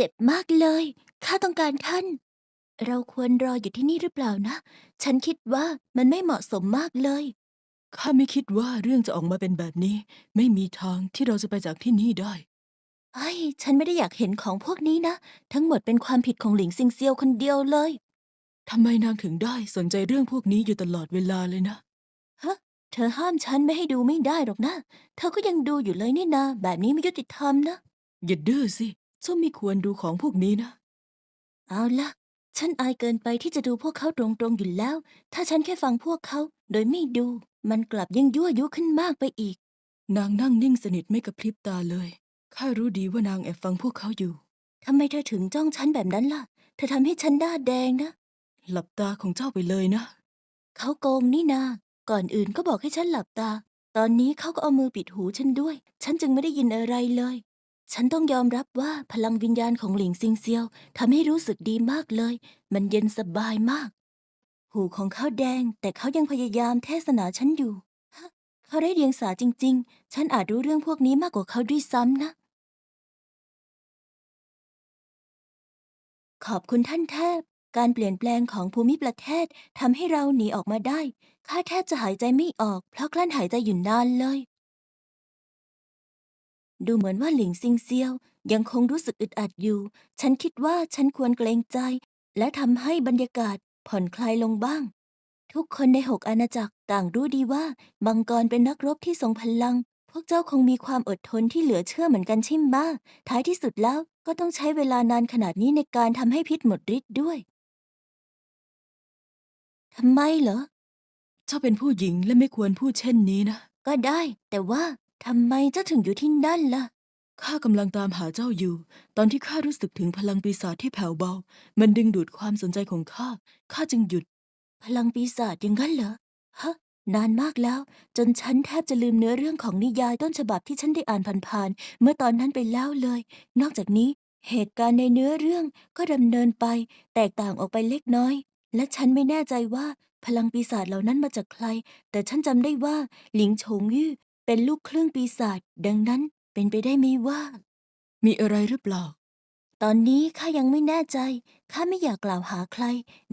เจ็บมากเลย ข้าต้องการท่าน เราควรรออยู่ที่นี่หรือเปล่านะ ฉันคิดว่ามันไม่เหมาะสมมากเลย ข้าไม่คิดว่าเรื่องจะออกมาเป็นแบบนี้ ไม่มีทางที่เราจะไปจากที่นี่ได้ไอ้ยฉันไม่ได้อยากเห็นของพวกนี้นะ ทั้งหมดเป็นความผิดของหลิงซิงเซียวคนเดียวเลย ทำไมนางถึงได้สนใจเรื่องพวกนี้อยู่ตลอดเวลาเลยนะ ฮะ เธอห้ามฉันไม่ให้ดูไม่ได้หรอกนะ เธอก็ยังดูอยู่เลยนี่นา แบบนี้ไม่ยุติธรรมนะ อย่าดื้อสิ เจ้าไม่ควรดูของพวกนี้นะ เอาละฉันอายเกินไปที่จะดูพวกเขาตรงๆอยู่แล้ว ถ้าฉันแค่ฟังพวกเขา โดยไม่ดู มันกลับยิ่งยั่วยุขึ้นมากไปอีก นางนั่งนิ่งสนิทไม่กระพริบตาเลย ข้ารู้ดีว่านางแอบฟังพวกเขาอยู่ ทำไมเธอถึงจ้องฉันแบบนั้นล่ะ เธอทำให้ฉันหน้าแดงนะ หลับตาของเจ้าไปเลยนะ เขาโกงนี่นา ก่อนอื่นก็บอกให้ฉันหลับตา ตอนนี้เขาก็เอามือปิดหูฉันด้วย ฉันจึงไม่ได้ยินอะไรเลย ฉันต้องยอมรับว่าพลังวิญญาณของหลิงซิงเซียวทำให้รู้สึกดีมากเลย มันเย็นสบายมาก หูของเขาแดง แต่เขายังพยายามเทศนาฉันอยู่ฮะเขาได้เรียงสาจริง ๆ ฉันอาจรู้เรื่องพวกนี้มากกว่าเขาด้วยซ้ำนะ ขอบคุณท่านเทพ การเปลี่ยนแปลงของภูมิประเทศทำให้เราหนีออกมาได้ ข้าแทบจะหายใจไม่ออก เพราะกลั้นหายใจอยู่นานเลย ดูเหมือนว่าหลิงซิงเซียว ยังคงรู้สึกอึดอัดอยู่ ฉันคิดว่าฉันควรเกรงใจ และทำให้บรรยากาศผ่อนคลายลงบ้าง ทุกคนในหกอาณาจักรต่างรู้ดีว่ามังกรเป็นนักรบที่ทรงพลัง พวกเจ้าคงมีความอดทนที่เหลือเชื่อเหมือนกันใช่ไหมะท้ายที่สุดแล้วก็ต้องใช้เวลานานขนาดนี้ในการทำให้พิษหมดฤทธิ์ด้วยทำไมเหรอ เจ้าเป็นผู้หญิงและไม่ควรพูดเช่นนี้นะ ก็ได้ แต่ว่า ทำไมเจ้าถึงอยู่ที่นั่นล่ะ ข้ากำลังตามหาเจ้าอยู่ ตอนที่ข้ารู้สึกถึงพลังปีศาจที่แผ่วเบา มันดึงดูดความสนใจของข้า ข้าจึงหยุด พลังปีศาจอย่างนั้นเหรอ ฮะ นานมากแล้ว จนฉันแทบจะลืมเนื้อเรื่องของนิยายต้นฉบับที่ฉันได้อ่านผ่านๆ เมื่อตอนนั้นไปแล้วเลย นอกจากนี้ เหตุการณ์ในเนื้อเรื่องก็ดำเนินไป แตกต่างออกไปเล็กน้อย และฉันไม่แน่ใจว่าพลังปีศาจเหล่านั้นมาจากใคร แต่ฉันจำได้ว่าหลิงโฉงยู่ เป็นลูกครึ่งปีศาจดังนั้นเป็นไปได้ไหมว่า มีอะไรหรือเปล่า ตอนนี้ข้ายังไม่แน่ใจข้าไม่อยากกล่าวหาใคร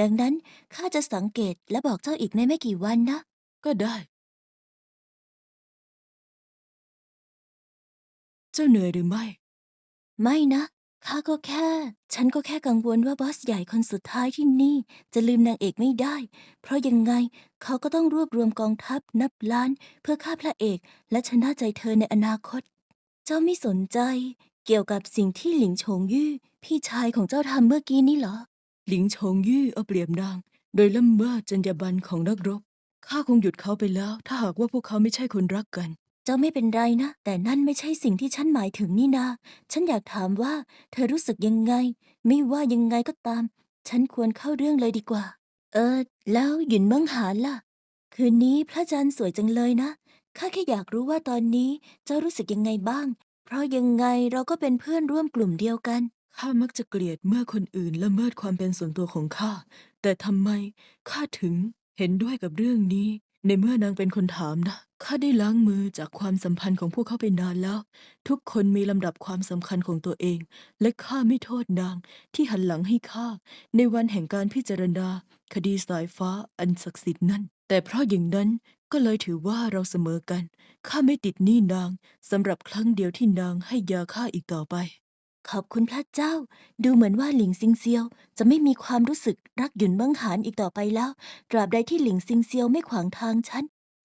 ดังนั้นข้าจะสังเกตและบอกเจ้าอีกในไม่กี่วันนะ ก็ได้ เจ้าเหนื่อยหรือไม่ ไม่นะ ข้าก็แค่ ฉันก็แค่กังวลว่าบอสใหญ่คนสุดท้ายที่นี่ จะลืมนางเอกไม่ได้ เพราะยังไงเขาก็ต้องรวบรวมกองทัพนับล้าน เพื่อฆ่าพระเอก และชนะใจเธอในอนาคต เจ้าไม่สนใจ เกี่ยวกับสิ่งที่หลิงโฉงยู่พี่ชายของเจ้าทำเมื่อกี้นี่เหรอ หลิงชงยี่เอาเปรียบนาง โดยละเมิดจรรยาบรรณของนักรบข้าคงหยุดเขาไปแล้ว ถ้าหากว่าพวกเขาไม่ใช่คนรักกัน เจ้าไม่เป็นไรนะ แต่นั่นไม่ใช่สิ่งที่ฉันหมายถึงนี่นา ฉันอยากถามว่า เธอรู้สึกยังไง ไม่ว่ายังไงก็ตาม ฉันควรเข้าเรื่องเลยดีกว่า เออ แล้วหยุนเมืองหานล่ะ คืนนี้พระจันทร์สวยจังเลยนะ ข้าแค่อยากรู้ว่าตอนนี้เจ้ารู้สึกยังไงบ้าง เพราะยังไงเราก็เป็นเพื่อนร่วมกลุ่มเดียวกัน ข้ามักจะเกลียดเมื่อคนอื่นละเมิดความเป็นส่วนตัวของข้า แต่ทำไมข้าถึงเห็นด้วยกับเรื่องนี้ ในเมื่อนางเป็นคนถามนะข้าได้ล้างมือจากความสัมพันธ์ของพวกเขาไปนานแล้ว ทุกคนมีลำดับความสำคัญของตัวเอง และข้าไม่โทษนางที่หันหลังให้ข้าในวันแห่งการพิจารณา คดีสายฟ้าอันศักดิ์สิทธิ์นั้นแต่เพราะอย่างนั้นก็เลยถือว่าเราเสมอกันข้าไม่ติดหนี้นางสำหรับครั้งเดียวที่นางให้ยาข้าอีกต่อไป ขอบคุณพระเจ้า ดูเหมือนว่าหลิงซิงเซียว จะไม่มีความรู้สึกรักหยุนเมืองหานอีกต่อไปแล้ว ตราบใดที่หลิงซิงเซียวไม่ขวางทางฉัน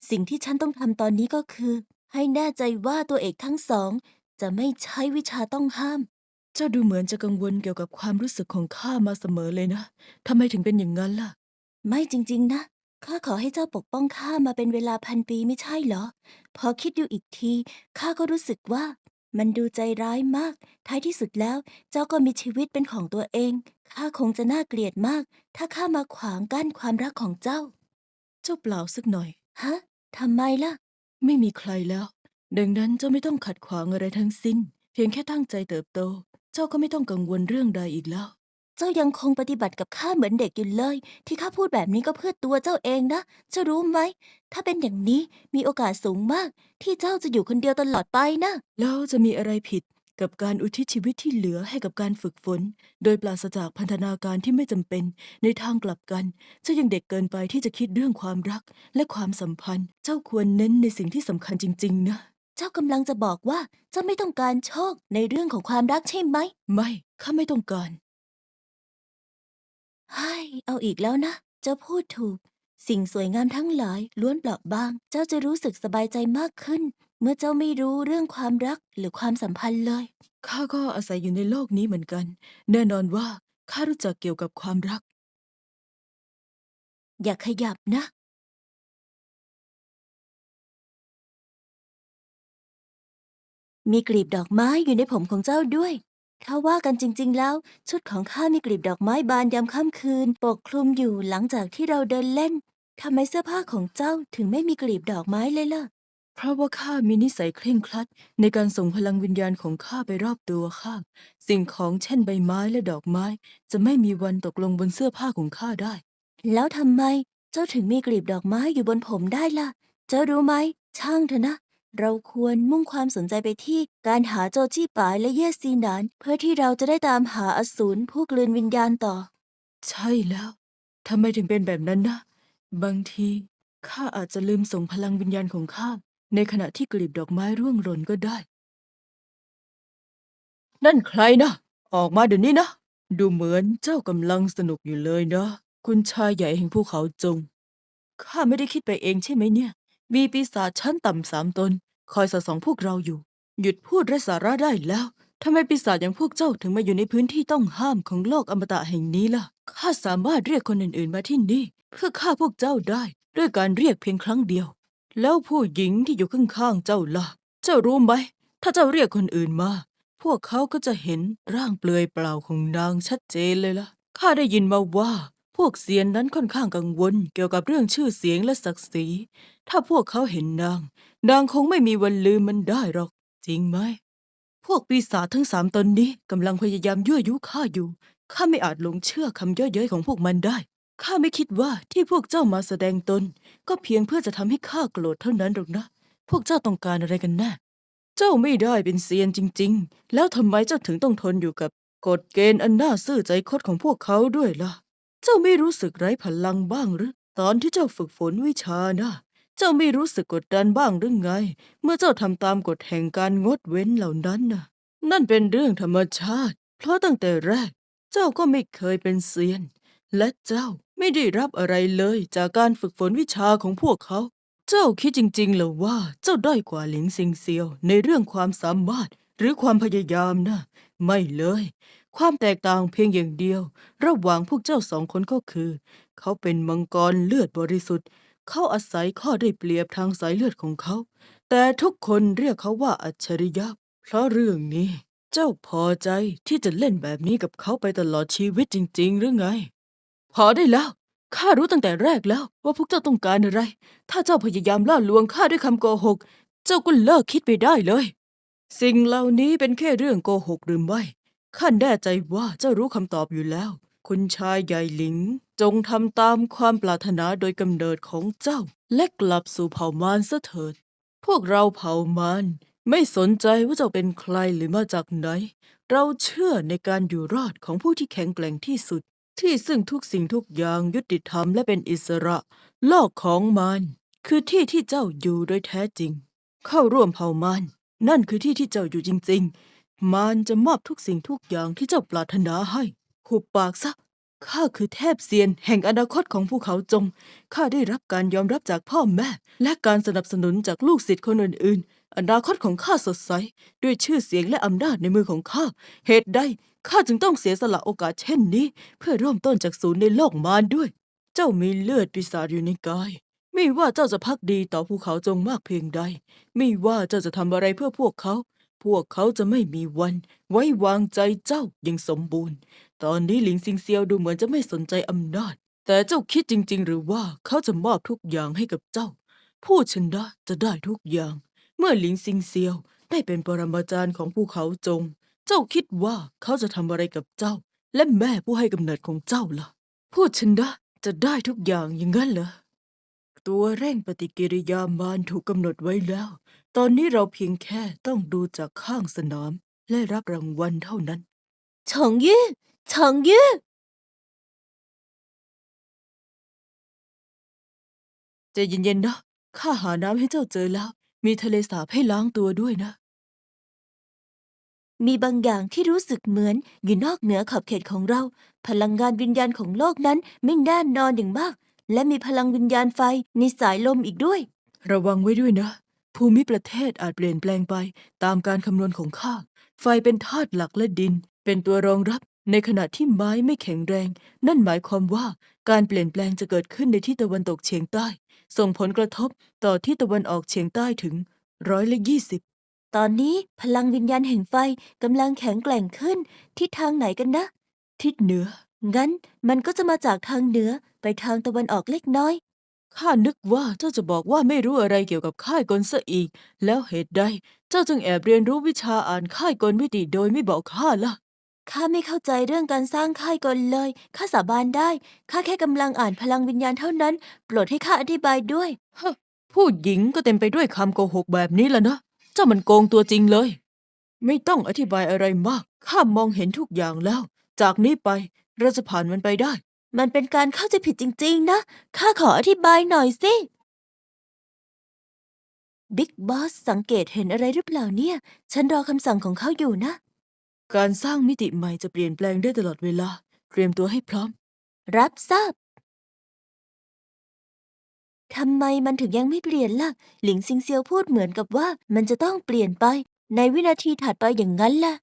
สิ่งที่ฉันต้องทำตอนนี้ก็คือ ให้แน่ใจว่าตัวเอกทั้งสอง จะไม่ใช้วิชาต้องห้าม เจ้าดูเหมือนจะกังวลเกี่ยวกับความรู้สึกของข้ามาเสมอเลยนะทำไมถึงเป็นอย่างนั้นล่ะ ไม่จริง ๆ นะ ข้าขอให้เจ้าปกป้องข้ามาเป็นเวลาพันปีไม่ใช่เหรอ พอคิดดูอีกที ข้าก็รู้สึกว่า มันดูใจร้ายมาก ท้ายที่สุดแล้ว เจ้าก็มีชีวิตเป็นของตัวเอง ข้าคงจะน่าเกลียดมาก ถ้าข้ามาขวางกั้นความรักของเจ้า เจ้าเปล่าสักหน่อย ฮะทำไมล่ะ ไม่มีใครแล้ว ดังนั้นเจ้าไม่ต้องขัดขวางอะไรทั้งสิ้น เพียงแค่ตั้งใจเติบโต เจ้าก็ไม่ต้องกังวลเรื่องใดอีกแล้ว เจ้ายังคงปฏิบัติกับข้าเหมือนเด็กอยู่เลย ที่ข้าพูดแบบนี้ก็เพื่อตัวเจ้าเองนะ เจ้ารู้ไหม ถ้าเป็นอย่างนี้มีโอกาสสูงมาก ที่เจ้าจะอยู่คนเดียวตลอดไปนะ แล้วจะมีอะไรผิดกับการอุทิศชีวิตที่เหลือให้กับการฝึกฝน โดยปราศจากพันธนาการที่ไม่จำเป็น ในทางกลับกัน เจ้ายังเด็กเกินไปที่จะคิดเรื่องความรักและความสัมพันธ์ เจ้าควรเน้นในสิ่งที่สำคัญจริง ๆ นะ เจ้ากำลังจะบอกว่าเจ้าไม่ต้องการโชคในเรื่องของความรักใช่ไหม ไม่ ข้าไม่ต้องการ ไฮ้เอาอีกแล้วนะ เจ้าพูดถูก สิ่งสวยงามทั้งหลายล้วนเปราะบาง เจ้าจะรู้สึกสบายใจมากขึ้น เมื่อเจ้าไม่รู้เรื่องความรักหรือความสัมพันธ์เลย ข้าก็อาศัยอยู่ในโลกนี้เหมือนกัน แน่นอนว่าข้ารู้จักเกี่ยวกับความรัก อย่าขยับนะ มีกลีบดอกไม้อยู่ในผมของเจ้าด้วย ถ้าว่ากันจริง ๆ แล้ว ชุดของข้ามีกลีบดอกไม้บานยามค่ำคืน ปกคลุมอยู่หลังจากที่เราเดินเล่นทำไมเสื้อผ้าของเจ้าถึงไม่มีกลีบดอกไม้เลยล่ะ เพราะว่าข้ามีนิสัยเคร่งครัด ในการส่งพลังวิญญาณของข้าไปรอบตัวข้า สิ่งของเช่นใบไม้และดอกไม้ จะไม่มีวันตกลงบนเสื้อผ้าของข้าได้ แล้วทำไม เจ้าถึงมีกลีบดอกไม้อยู่บนผมได้ล่ะ เจ้ารู้ไหม ช่างเถอะนะ เราควรมุ่งความสนใจไปที่การหาโจจี้ปายและเย่ซีหนาน เพื่อที่เราจะได้ตามหาอสูรผู้กลืนวิญญาณต่อ ใช่แล้วทำไมถึงเป็นแบบนั้นนะ บางทีข้าอาจจะลืมส่งพลังวิญญาณของข้าในขณะที่กลีบดอกไม้ร่วงหล่นก็ได้ นั่นใครนะ ออกมาเดี๋ยวนี้นะ ดูเหมือนเจ้ากำลังสนุกอยู่เลยนะ คุณชายใหญ่แห่งภูเขาจง ข้าไม่ได้คิดไปเองใช่ไหมเนี่ย มีปีศาจชั้นต่ำสามตน คอยสอดส่องพวกเราอยู่ หยุดพูดไร้สาระได้แล้วทำไมปีศาจอย่างพวกเจ้าถึงมาอยู่ในพื้นที่ต้องห้ามของโลกอมตะแห่งนี้ล่ะข้าสามารถเรียกคนอื่นๆมาที่นี่ เพื่อฆ่าพวกเจ้าได้ด้วยการเรียกเพียงครั้งเดียว แล้วผู้หญิงที่อยู่ข้างๆเจ้าล่ะ เจ้ารู้ไหม ถ้าเจ้าเรียกคนอื่นมา พวกเขาก็จะเห็นร่างเปลือยเปล่าของนางชัดเจนเลยล่ะข้าได้ยินมาว่า พวกเซียนนั้นค่อนข้างกังวลเกี่ยวกับเรื่องชื่อเสียงและศักดิ์ศรี ถ้าพวกเขาเห็นนาง นางคงไม่มีวันลืมมันได้หรอก จริงไหม พวกปีศาจทั้งสามตนนี้กำลังพยายามยั่วยุข้าอยู่ ข้าไม่อาจหลงเชื่อคำเย่อเย้ยของพวกมันได้ ข้าไม่คิดว่าที่พวกเจ้ามาแสดงตน ก็เพียงเพื่อจะทำให้ข้าโกรธเท่านั้นหรอกนะ พวกเจ้าต้องการอะไรกันแน่ เจ้าไม่ได้เป็นเซียนจริง ๆ แล้วทำไมเจ้าถึงต้องทนอยู่กับกฎเกณฑ์อันน่าซื่อใจคดของพวกเขาด้วยล่ะ เจ้าไม่รู้สึกไร้พลังบ้างหรือ ตอนที่เจ้าฝึกฝนวิชานะเจ้าไม่รู้สึกกดดันบ้างหรือไง เมื่อเจ้าทำตามกฎแห่งการงดเว้นเหล่านั้นน่ะนั่นเป็นเรื่องธรรมชาติ เพราะตั้งแต่แรก เจ้าก็ไม่เคยเป็นเซียน และเจ้าไม่ได้รับอะไรเลยจากการฝึกฝนวิชาของพวกเขา เจ้าคิดจริงๆเหรอว่าเจ้าด้อยกว่าหลิงซิงเซียวในเรื่องความสามารถหรือความพยายามนะ ไม่เลยความแตกต่างเพียงอย่างเดียว ระหว่างพวกเจ้าสองคนก็คือ เขาเป็นมังกรเลือดบริสุทธิ์ เขาอาศัยข้อได้เปรียบทางสายเลือดของเขา แต่ทุกคนเรียกเขาว่าอัจฉริยะ เพราะเรื่องนี้ เจ้าพอใจที่จะเล่นแบบนี้กับเขาไปตลอดชีวิตจริง ๆ หรือไง พอได้แล้ว ข้ารู้ตั้งแต่แรกแล้วว่าพวกเจ้าต้องการอะไร ถ้าเจ้าพยายามล่าลวงข้าด้วยคำโกหก เจ้าก็เลิกคิดไปได้เลย สิ่งเหล่านี้เป็นแค่เรื่องโกหกหรือไม่ ข้าแน่ใจว่าเจ้ารู้คำตอบอยู่แล้ว คุณชายใหญ่หลิง จงทำตามความปรารถนาโดยกำเนิดของเจ้า และกลับสู่เผ่ามารซะเถิด พวกเราเผ่ามารไม่สนใจว่าเจ้าเป็นใครหรือมาจากไหน เราเชื่อในการอยู่รอดของผู้ที่แข็งแกร่งที่สุด ที่ซึ่งทุกสิ่งทุกอย่างยุติธรรมและเป็นอิสระ โลกของมารคือที่ที่เจ้าอยู่โดยแท้จริง เข้าร่วมเผ่ามารนั่นคือที่ที่เจ้าอยู่จริง ๆ มารจะมอบทุกสิ่งทุกอย่างที่เจ้าปรารถนาให้ หุบปากซะ ข้าคือเทพเซียน แห่งอนาคตของภูเขาจง ข้าได้รับการยอมรับจากพ่อแม่ และการสนับสนุนจากลูกศิษย์คนอื่นๆ อนาคตของข้าสดใส ด้วยชื่อเสียงและอำนาจในมือของข้า เหตุใดข้าจึงต้องเสียสละโอกาสเช่นนี้ เพื่อเริ่มต้นจากศูนย์ในโลกมารด้วย เจ้ามีเลือดปีศาจอยู่ในกายไม่ว่าเจ้าจะพักดีต่อภูเขาจงมากเพียงใด ไม่ว่าเจ้าจะทำอะไรเพื่อพวกเขา พวกเขาจะไม่มีวัน ไว้วางใจเจ้าอย่างสมบูรณ์ ตอนนี้หลิงซิงเซียวดูเหมือนจะไม่สนใจอำนาจ แต่เจ้าคิดจริง ๆ หรือว่าเขาจะมอบทุกอย่างให้กับเจ้า ผู้ชนะจะได้ทุกอย่าง เมื่อหลิงซิงเซียวได้เป็นปรมาจารย์ของภูเขาจง เจ้าคิดว่าเขาจะทำอะไรกับเจ้า และแม่ผู้ให้กำเนิดของเจ้าล่ะ ผู้ชนะจะได้ทุกอย่างอย่างนั้นเหรอ ตัวเร่งปฏิกิริยามารถูกกำหนดไว้แล้ว ตอนนี้เราเพียงแค่ต้องดูจากข้างสนาม และรับรางวัลเท่านั้นฉองยี่ฉองยี่ใจเย็นๆนะ ข้าหาน้ำให้เจ้าเจอแล้ว มีทะเลสาบให้ล้างตัวด้วยนะ มีบางอย่างที่รู้สึกเหมือนอยู่นอกเหนือขอบเขตของเรา พลังงานวิญญาณของโลกนั้นไม่แน่นอนอย่างมาก และมีพลังวิญญาณไฟในสายลมอีกด้วย ระวังไว้ด้วยนะ ภูมิประเทศอาจเปลี่ยนแปลงไปตามการคำนวณของข้า ไฟเป็นธาตุหลักและดิน เป็นตัวรองรับ ในขณะที่ไม้ไม่แข็งแรง นั่นหมายความว่าการเปลี่ยนแปลงจะเกิดขึ้นในที่ตะวันตกเฉียงใต้ ส่งผลกระทบต่อที่ตะวันออกเฉียงใต้ถึงร้อยละยี่สิบตอนนี้พลังวิญญาณแห่งไฟกำลังแข็งแกร่งขึ้นทิศทางไหนกันนะ ทิศเหนือ งั้นมันก็จะมาจากทางเหนือไปทางตะวันออกเล็กน้อย ข้านึกว่าเจ้าจะบอกว่าไม่รู้อะไรเกี่ยวกับค่ายกลซะอีก แล้วเหตุใด เจ้าจึงแอบเรียนรู้วิชาอ่านค่ายกลมิติโดยไม่บอกข้าล่ะ ข้าไม่เข้าใจเรื่องการสร้างค่ายกลเลย ข้าสาบานได้ ข้าแค่กำลังอ่านพลังวิญญาณเท่านั้น โปรดให้ข้าอธิบายด้วย ฮะผู้หญิงก็เต็มไปด้วยคำโกหกแบบนี้แล้วนะ เจ้ามันโกงตัวจริงเลย ไม่ต้องอธิบายอะไรมาก ข้ามองเห็นทุกอย่างแล้ว จากนี้ไป เราจะผ่านมันไปได้ มันเป็นการเข้าใจผิดจริง ๆ นะ ข้าขออธิบายหน่อยสิ บิ๊กบอสสังเกตเห็นอะไรหรือเปล่าเนี่ย ฉันรอคำสั่งของเขาอยู่นะ การสร้างมิติใหม่จะเปลี่ยนแปลงได้ตลอดเวลา เตรียมตัวให้พร้อม รับทราบทำไมมันถึงยังไม่เปลี่ยนล่ะ หลิงซิงเซียวพูดเหมือนกับว่ามันจะต้องเปลี่ยนไป ในวินาทีถัดไปอย่างนั้นแหละ